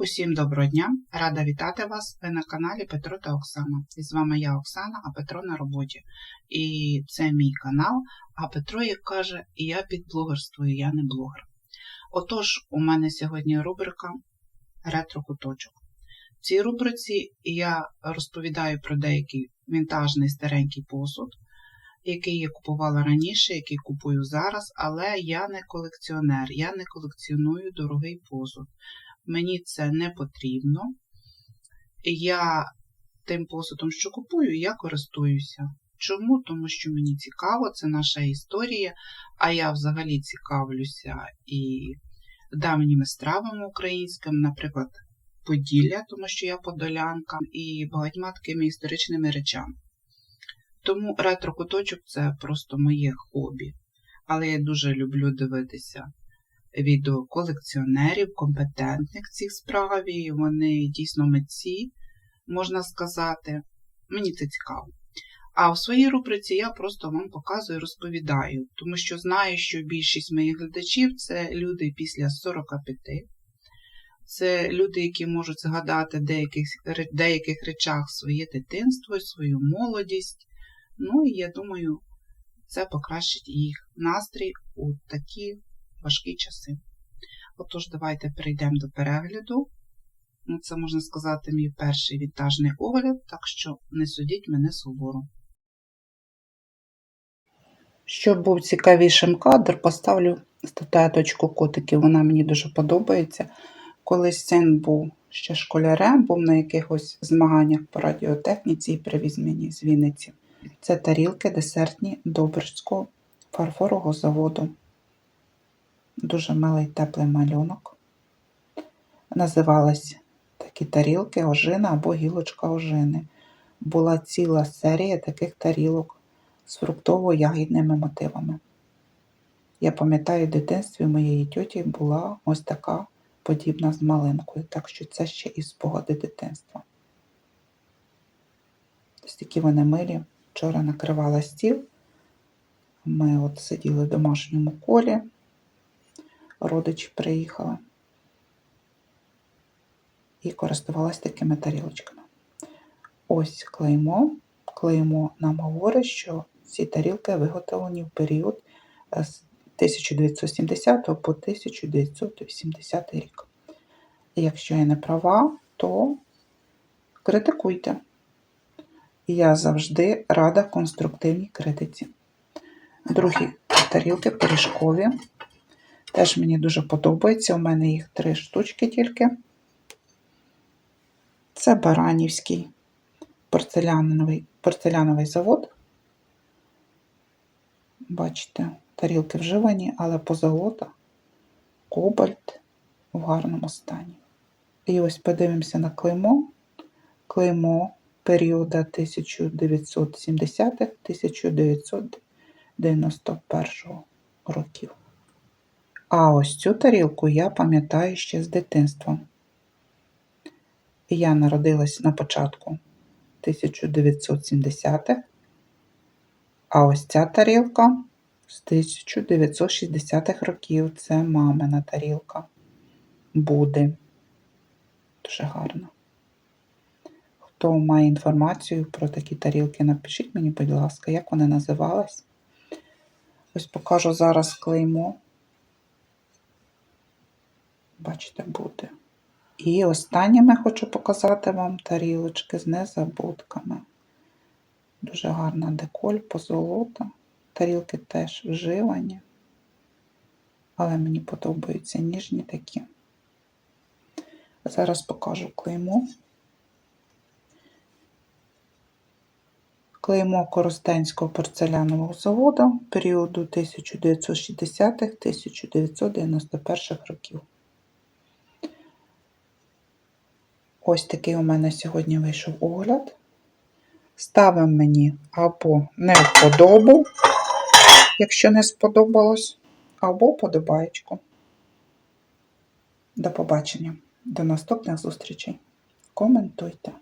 Усім доброго дня! Рада вітати вас! Ви на каналі Петро та Оксана. І з вами я Оксана, а Петро на роботі. І це мій канал. А Петро, як каже, я під блогерствою, я не блогер. Отож, у мене сьогодні рубрика Ретро-куточок. В цій рубриці я розповідаю про деякий вінтажний старенький посуд, який я купувала раніше, який купую зараз, але я не колекціонер, я не колекціоную дорогий посуд. Мені це не потрібно. Я тим посудом, що купую, я користуюся. Чому? Тому що мені цікаво, це наша історія, а я взагалі цікавлюся і давніми стравами українськими, наприклад, Поділля, тому що я подолянка, і багатьма такими історичними речами. Тому ретро-куточок це просто моє хобі. Але я дуже люблю дивитися відео колекціонерів, компетентних в цій справі. Вони дійсно митці, можна сказати. Мені це цікаво. А в своїй рубриці я просто вам показую, розповідаю, тому що знаю, що більшість моїх глядачів це люди після 45. Це люди, які можуть згадати деяких, деяких речах своє дитинство, свою молодість. Ну і я думаю, це покращить їх настрій у такі важкі часи. Отож, давайте перейдемо до перегляду. Ну, Це, можна сказати, мій перший вінтажний огляд, так що не судіть мене суворо. Щоб був цікавішим кадр, поставлю статуеточку котиків. Вона мені дуже подобається. Колись син був ще школярем, був на якихось змаганнях по радіотехніці і привіз мені з Вінниці. Це тарілки десертні Добрського фарфорового заводу. Дуже милий теплий малюнок. Називались такі тарілки ожина або гілочка ожини. Була ціла серія таких тарілок з фруктово-ягідними мотивами. Я пам'ятаю, в дитинстві моєї тьоті була ось така подібна з малинкою, так що це ще і спогади дитинства. Ось такі вони милі. Вчора накривала стіл. Ми от сиділи в домашньому колі, родичі приїхали і користувалась такими тарілочками. Ось клеймо. Клеймо нам говорить, що ці тарілки виготовлені в період з 1970 по 1980 рік. Якщо я не права, то критикуйте. Я завжди рада конструктивній критиці. Другі тарілки пиріжкові. Теж мені дуже подобається. У мене їх три штучки тільки. Це Баранівський порцеляновий, порцеляновий завод. Бачите, тарілки вживані, але позолота, кобальт в гарному стані. І ось подивимося на клеймо. Клеймо періоду 1970-1991 років. А ось цю тарілку я пам'ятаю ще з дитинства. Я народилась на початку 1970-х, а ось ця тарілка з 1960-х років це мамина тарілка. Буде. Дуже гарно. Хто має інформацію про такі тарілки, напишіть мені, будь ласка, як вони називались. Ось покажу зараз клеймо. Бачите, буде. І останніми хочу показати вам тарілочки з незабудками. Дуже гарна деколь, позолота. Тарілки теж вживані, але мені подобаються ніжні такі. Зараз покажу клеймо. Клеймо Коростенського порцелянового заводу періоду 1960-1991 років. Ось такий у мене сьогодні вийшов огляд. Ставимо мені або не вподобу, якщо не сподобалось, або подобаєчку. До побачення, до наступних зустрічей. Коментуйте.